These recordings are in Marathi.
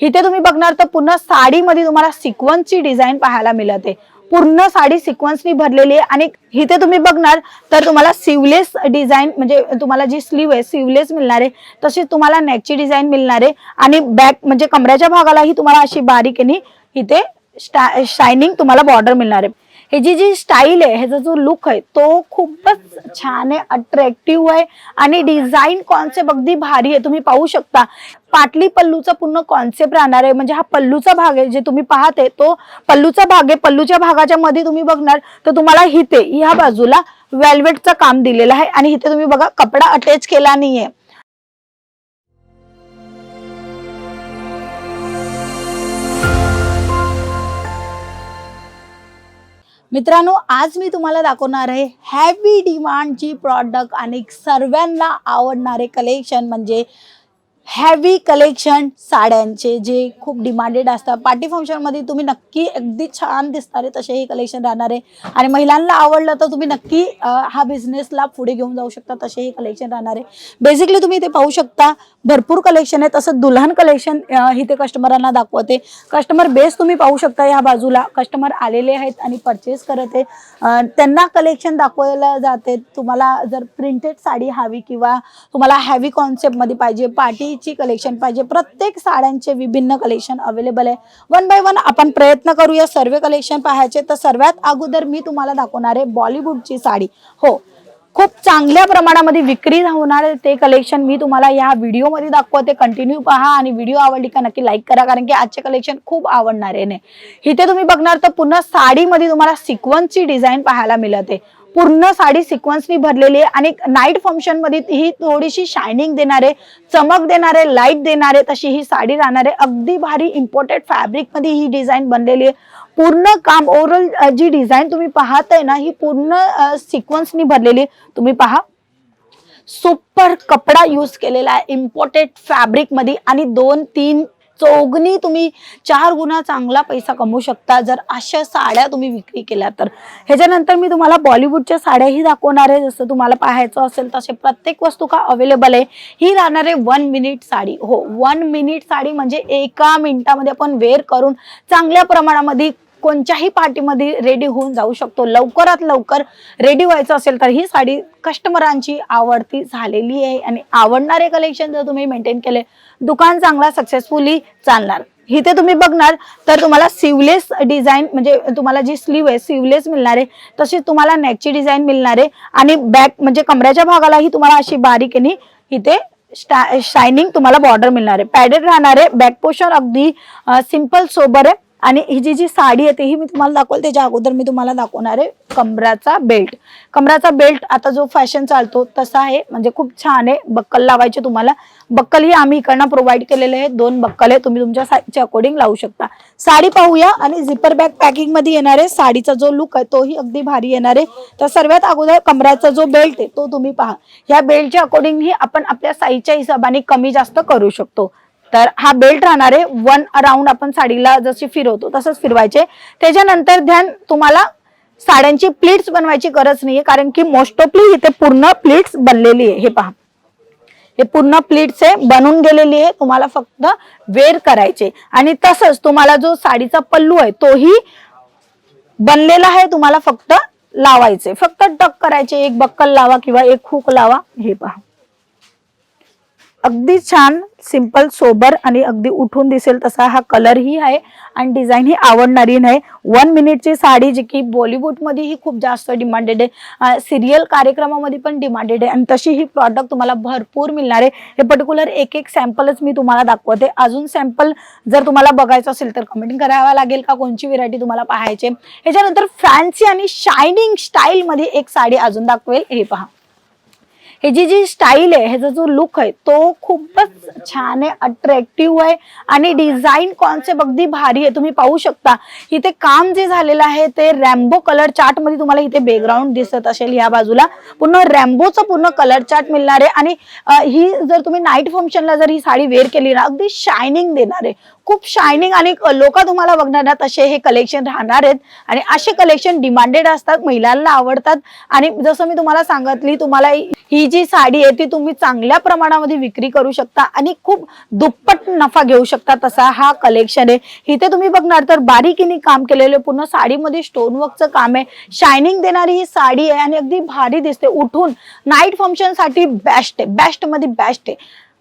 इथे तुम्ही बघणार तर पूर्ण साडीमध्ये तुम्हाला सिक्वन्सची डिझाईन पाहायला मिळते. पूर्ण साडी सिक्वन्सनी भरलेली आहे आणि इथे तुम्ही बघणार तर तुम्हाला सिवलेस डिझाईन म्हणजे तुम्हाला जी स्लीव आहे सिवलेस मिळणार आहे. तशीच तुम्हाला नेकची डिझाईन मिळणार आहे आणि बॅक म्हणजे कमऱ्याच्या भागालाही तुम्हाला अशी बारीकेनी इथे शायनिंग तुम्हाला बॉर्डर मिळणार आहे. हे जी जी स्टाईल आहे ह्याचा जो लुक आहे तो खूपच छान आहे अट्रॅक्टिव्ह आहे आणि डिझाईन कॉन्सेप्ट अगदी भारी आहे. तुम्ही पाहू शकता. पाटली पल्लूचा पूर्ण कॉन्सेप्ट राहणार आहे. म्हणजे हा पल्लूचा भाग आहे जे तुम्ही पाहते तो पल्लूचा भाग आहे. पल्लूच्या भागाच्या मध्ये तुम्ही बघणार तर तुम्हाला हिथे ह्या बाजूला वेल्वेटचं काम दिलेलं आहे. आणि इथे तुम्ही बघा कपडा अटॅच केला नाहीये. मित्रांनो आज मी तुम्हाला दाखवणार आहे हॅवी डिमांडची प्रॉडक्ट आणि सर्वांना आवडणारे कलेक्शन म्हणजे हॅवी कलेक्शन साड्यांचे जे खूप डिमांडेड असतात. पार्टी फंक्शनमध्ये तुम्ही नक्की अगदी छान दिसणारे तसे हे कलेक्शन राहणार. आहे आणि महिलांना आवडलं तर तुम्ही नक्की हा बिझनेसला पुढे घेऊन जाऊ शकता तसे हे कलेक्शन राहणार. आहे बेसिकली तुम्ही इथे पाहू शकता भरपूर कलेक्शन आहे तसं दुल्हन कलेक्शन इथे कस्टमरांना दाखवते. कस्टमर बेस तुम्ही पाहू शकता या बाजूला. कस्टमर आलेले आहेत आणि परचेस करत आहे त्यांना कलेक्शन दाखवलं जाते. तुम्हाला जर प्रिंटेड साडी हवी किंवा तुम्हाला हॅवी कॉन्सेप्टमध्ये पाहिजे पार्टी साड्यांची कलेक्शन पाहिजे. प्रत्येक साड्यांचे विभिन्न कलेक्शन अवेलेबल आहे. वन बाय वन आपण प्रयत्न करूया सर्व कलेक्शन पाहायचे. तर सर्वात अगोदर मी तुम्हाला दाखवणार आहे बॉलिवूडची साडी. हो खूप चांगल्या प्रमाणामध्ये विक्री होणार ते कलेक्शन मी तुम्हाला या व्हिडिओमध्ये दाखवते. कंटिन्यू पहा आणि व्हिडिओ आवडली का नक्की लाईक करा. कारण की आजचे कलेक्शन खूप आवडणार आहे. इथे तुम्ही बघणार तर पुन्हा साडीमध्ये तुम्हाला सिक्वन्सची डिझाईन पाहायला मिळते. पूर्ण साडी सिक्वन्सनी भरलेली आहे. आणि नाईट फंक्शनमध्ये ही थोडीशी शायनिंग देणारे चमक देणारे लाइट देणारे तशी ही साडी राहणार आहे. अगदी भारी इम्पोर्टेड फॅब्रिकमध्ये ही डिझाईन बनलेली आहे. पूर्ण काम ओव्हरऑल जी डिझाईन तुम्ही पाहताय ना ही पूर्ण सिक्वन्सनी भरलेली आहे. तुम्ही पहा. सुपर कपडा यूज केलेला आहे इम्पोर्टेड फॅब्रिकमध्ये. आणि दोन तीन चौगणी तुम्ही चार गुणा चांगला पैसा कमवू शकता. जर अशा साड्या तुम्ही विक्री केल्या तर. ह्याच्यानंतर मी तुम्हाला बॉलिवूडच्या साड्याही दाखवणार आहे. जसं तुम्हाला पाहायचं असेल तसे प्रत्येक वस्तू का अवेलेबल आहे. ही राहणार आहे वन मिनिट साडी. हो वन मिनिट साडी म्हणजे एका मिनिटामध्ये आपण वेअर करून चांगल्या प्रमाणामध्ये कोणत्याही पार्टीमध्ये रेडी होऊन जाऊ शकतो. लवकरात लवकर रेडी व्हायचं असेल तर ही साडी कस्टमरांची आवडती झालेली आहे. आणि आवडणारे कलेक्शन जर तुम्ही मेंटेन केले दुकान चांगला सक्सेसफुली चालणार. इथे तुम्ही बघणार तर तुम्हाला सिवलेस डिझाईन म्हणजे तुम्हाला जी स्लीव आहे सिवलेस मिळणार आहे. तशीच तुम्हाला नेकची डिझाईन मिळणार आहे. आणि बॅक म्हणजे कमऱ्याच्या भागालाही तुम्हाला अशी बारीकेनी इथे शायनिंग तुम्हाला बॉर्डर मिळणार आहे. पॅडेड राहणार आहे. बॅक पोर्शन अगदी सिंपल सोबर आहे. आणि ही जी जी साडी आहे ही मी तुम्हाला दाखवल त्याच्या अगोदर मी तुम्हाला दाखवणार आहे कमराचा बेल्ट कमराचा बेल्ट आता जो फॅशन चालतो तसा आहे. म्हणजे खूप छान आहे. बक्कल लावायचे तुम्हाला. बक्कल ही आम्ही इकडनं प्रोव्हाइड केलेले आहे. दोन बक्कल आहे. तुम्ही तुमच्या साईजच्या अकॉर्डिंग लावू शकता. साडी पाहूया आणि झिपर बॅग पॅकिंगमध्ये येणार आहे. साडीचा जो लुक आहे तोही अगदी भारी येणार आहे. तर सर्वात अगोदर कमराचा जो बेल्ट आहे तो तुम्ही पहा. या बेल्टच्या अकॉर्डिंग ही आपण आपल्या साईजच्या हिशोबाने कमी जास्त करू शकतो. तर हा बेल्ट राहणार आहे. वन अराउंड आपण साडीला जशी फिरवतो तसंच फिरवायचे. त्याच्यानंतर ध्यान तुम्हाला साड्यांची प्लीट्स बनवायची गरज नाहीये कारण की मोस्ट ऑफली इथे पूर्ण प्लीट्स बनलेली आहे. हे पहा. हे पूर्ण प्लीट्स आहे बनून गेलेली आहे. तुम्हाला फक्त वेअर करायचे. आणि तसंच तुम्हाला जो साडीचा पल्लू आहे तोही बनलेला आहे. तुम्हाला फक्त लावायचे. फक्त टक करायचे. एक बक्कल लावा किंवा एक हुक लावा. हे पहा. अगदी छान सिंपल सोबर आणि अगदी उठून दिसेल तसा हा कलर ही आहे आणि डिझाईन ही आवडणारी नाही. वन मिनिटची साडी जी की बॉलिवूडमध्ये ही खूप जास्त डिमांडेड आहे. सिरियल कार्यक्रमामध्ये पण डिमांडेड आहे आणि तशी ही प्रॉडक्ट तुम्हाला भरपूर मिळणार आहे. हे पर्टिक्युलर एक एक सॅम्पलच मी तुम्हाला दाखवते. अजून सॅम्पल जर तुम्हाला बघायचं असेल तर कमेंट करावा लागेल का? कोणची व्हेरायटी तुम्हाला पाहायची ह्याच्यानंतर फॅन्सी आणि शायनिंग स्टाईल मध्ये एक साडी अजून दाखवेल. हे पहा. हे जी जी स्टाईल आहे ह्याचा जो लुक आहे तो खूपच छान आहे अट्रॅक्टिव्ह आहे आणि डिझाईन कॉन्सेप्ट अगदी भारी आहे. तुम्ही पाहू शकता. इथे काम जे झालेलं आहे ते रॅम्बो कलर चार्टमध्ये तुम्हाला इथे बॅकग्राऊंड दिसत असेल या बाजूला. पूर्ण रॅम्बोचं पूर्ण कलर चार्ट मिळणार आहे आणि ही जर तुम्ही नाईट फंक्शनला जर ही साडी वेअर केली ना अगदी शायनिंग देणार आहे. खूप शायनिंग आणि लोक तुम्हाला बघणार ना तसे हे कलेक्शन राहणार आहेत. आणि असे कलेक्शन डिमांडेड असतात महिलांना आवडतात. आणि जसं मी तुम्हाला सांगितली तुम्हाला ही जी साडी आहे ती तुम्ही चांगल्या प्रमाणामध्ये विक्री करू शकता आणि खूप दुप्पट नफा घेऊ शकता तसा हा कलेक्शन आहे. इथे तुम्ही बघणार तर बारीकीने काम केलेलं पूर्ण साडीमध्ये स्टोनवर्कचं काम आहे. शायनिंग देणारी ही साडी आहे आणि अगदी भारी दिसते. उठून नाईट फंक्शनसाठी बेस्ट आहे. बेस्टमध्ये बेस्ट आहे.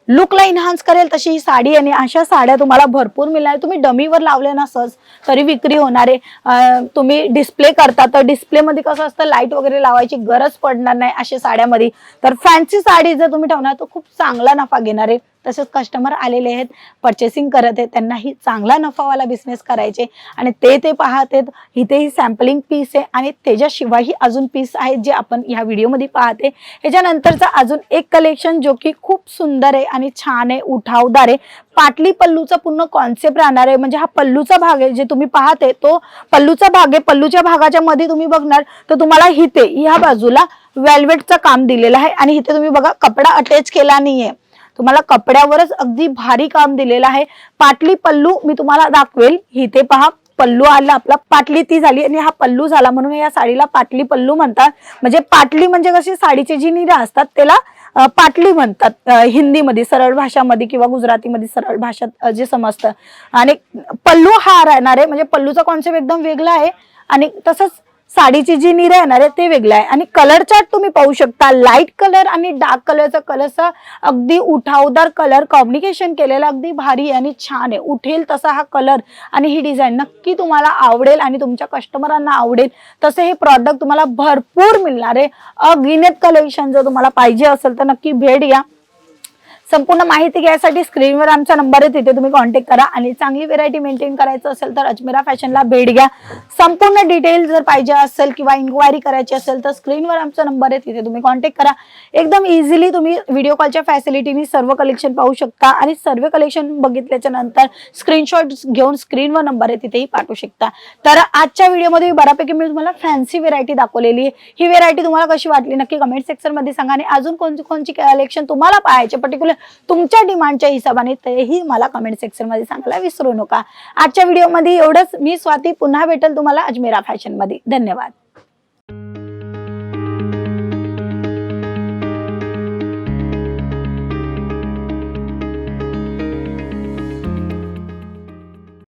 लुकला इन्हान्स करेल तशी ही साडी आणि अशा साड्या तुम्हाला भरपूर मिळणार. तुम्ही डमीवर लावले ना सहज तरी विक्री होणार आहे. तुम्ही डिस्प्ले करता तर डिस्प्लेमध्ये कसं असतं लाइट वगैरे लावायची गरज पडणार नाही अशा साड्यामध्ये. तर फॅन्सी साडी जर तुम्ही ठेवणार तर खूप चांगला नफा घेणार आहे. तसेच कस्टमर आलेले आहेत पर्चेसिंग करत आहेत त्यांनाही चांगला नफावाला बिझनेस करायचे. आणि ते ते पाहत आहेत इथेही सॅम्पलिंग पीस आहे आणि त्याच्याशिवायही अजून पीस आहेत जे आपण ह्या व्हिडिओमध्ये पाहते. ह्याच्यानंतरचं अजून एक कलेक्शन जो की खूप सुंदर आहे आणि छान आहे उठावदार आहे. पाटली पल्लूचा पूर्ण कॉन्सेप्ट राहणार आहे. म्हणजे हा पल्लूचा भाग आहे जे तुम्ही पाहते तो पल्लूचा भाग आहे. पल्लूच्या भागाच्या मध्ये तुम्ही बघणार तर तुम्हाला इथे ह्या बाजूला वेल्वेटचं काम दिलेलं आहे. आणि इथे तुम्ही बघा कपडा अटॅच केला नाहीये. तुम्हाला कपड्यावरच अगदी भारी काम दिलेलं आहे. पाटली पल्लू मी तुम्हाला दाखवेल. इथे पहा पल्लू आला आपला. पाटली ती झाली आणि हा पल्लू झाला. म्हणून या साडीला पाटली पल्लू म्हणतात. म्हणजे पाटली म्हणजे कशी साडीची जी निरा असतात त्याला पाटली म्हणतात. हिंदीमध्ये सरळ भाषामध्ये किंवा गुजरातीमध्ये सरळ भाषात जे समजतं. आणि पल्लू हा राहणार आहे. म्हणजे पल्लूचा कॉन्सेप्ट एकदम वेगळा आहे. आणि तसंच साडीची जी निरा येणार आहे ते वेगळं आहे. आणि कलर चार्ट तुम्ही पाहू शकता. लाइट कलर आणि डार्क कलरचा कलरचा अगदी उठावदार कलर कॉम्बिनेशन केलेला अगदी भारी आहे आणि छान आहे. उठेल तसा हा कलर आणि ही डिझाईन नक्की तुम्हाला आवडेल आणि तुमच्या कस्टमरांना आवडेल. तसे हे प्रॉडक्ट तुम्हाला भरपूर मिळणार आहे. अगिनत कलेक्शन जर तुम्हाला पाहिजे असेल तर नक्की भेट घ्या. संपूर्ण माहिती घ्यायसाठी स्क्रीनवर आमचा नंबर आहे तिथे तुम्ही कॉन्टॅक्ट करा. आणि चांगली व्हेरायटी मेंटेन करायचं असेल तर अजमेरा फॅशनला भेट घ्या. संपूर्ण डिटेल जर पाहिजे असेल किंवा इन्क्वायरी करायची असेल तर स्क्रीनवर आमचा नंबर आहे तिथे तुम्ही कॉन्टॅक्ट करा. एकदम इझिली तुम्ही व्हिडिओ कॉलच्या फॅसिलिटीनी सर्व कलेक्शन पाहू शकता. आणि सर्व कलेक्शन बघितल्याच्या नंतर स्क्रीनशॉट घेऊन स्क्रीनवर नंबर आहे तिथेही पाठवू शकता. तर आजच्या व्हिडिओमध्ये बऱ्यापैकी मी तुम्हाला फॅन्सी व्हेरायटी दाखवलेली आहे. ही व्हेरायटी तुम्हाला कशी वाटली नक्की कमेंट सेक्शनमध्ये सांगा. आणि अजून कोणती कोणची कलेक्शन तुम्हाला पाहायचे पर्टिक्युलर तुमच्या डिमांडच्या हिशोबाने तेही मला कमेंट सेक्शनमध्ये सांगायला विसरू नका. आजच्या व्हिडिओमध्ये एवढंच. मी स्वाती पुन्हा भेटेल तुम्हाला अजमेरा फॅशनमध्ये. धन्यवाद.